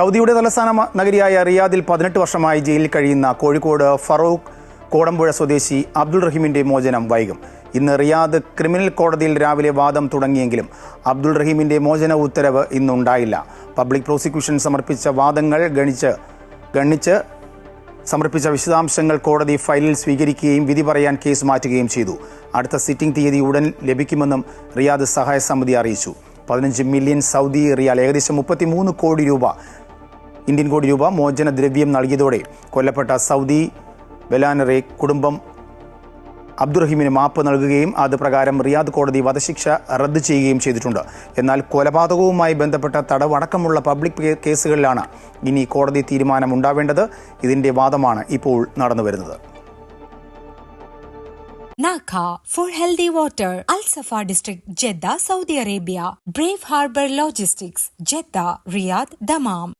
സൗദിയുടെ തലസ്ഥാന നഗരിയായ റിയാദിൽ പതിനെട്ട് വർഷമായി ജയിലിൽ കഴിയുന്ന കോഴിക്കോട് ഫറൂഖ് കോടമ്പുഴ സ്വദേശി അബ്ദുൾ റഹീമിന്റെ മോചനം വൈകും. ഇന്ന് റിയാദ് ക്രിമിനൽ കോടതിയിൽ രാവിലെ വാദം തുടങ്ങിയെങ്കിലും അബ്ദുൾ റഹീമിന്റെ മോചന ഉത്തരവ് ഇന്നുണ്ടായില്ല. പബ്ലിക് പ്രോസിക്യൂഷൻ സമർപ്പിച്ച വാദങ്ങൾ ഗണിച്ച് ഗണിച്ച് സമർപ്പിച്ച വിശദാംശങ്ങൾ കോടതി ഫയലിൽ സ്വീകരിക്കുകയും വിധി പറയാൻ കേസ് മാറ്റുകയും ചെയ്തു. അടുത്ത സിറ്റിംഗ് തീയതി ഉടൻ ലഭിക്കുമെന്നും റിയാദ് സഹായ സമിതി അറിയിച്ചു. പതിനഞ്ച് മില്യൺ സൗദി റിയാൽ ഏകദേശം മുപ്പത്തിമൂന്ന് കോടി രൂപ ഇന്ത്യൻ കോടി രൂപ മോചന ദ്രവ്യം നൽകിയതോടെ കൊല്ലപ്പെട്ട സൗദി ബെലാനറെ കുടുംബം അബ്ദുറഹീമിന് മാപ്പ് നൽകുകയും അത് പ്രകാരം റിയാദ് കോടതി വധശിക്ഷ റദ്ദ് ചെയ്യുകയും ചെയ്തിട്ടുണ്ട് എന്നാൽ കൊലപാതകവുമായി ബന്ധപ്പെട്ട തടവടക്കമുള്ള പബ്ലിക് കേസുകളിലാണ് ഇനി കോടതി തീരുമാനം ഉണ്ടാവേണ്ടത് ഇതിന്റെ വാദമാണ് ഇപ്പോൾ നടന്നുവരുന്നത് Jeddah, Saudi Arabia. Brave Harbor Logistics, Jeddah, Riyadh, Dammam.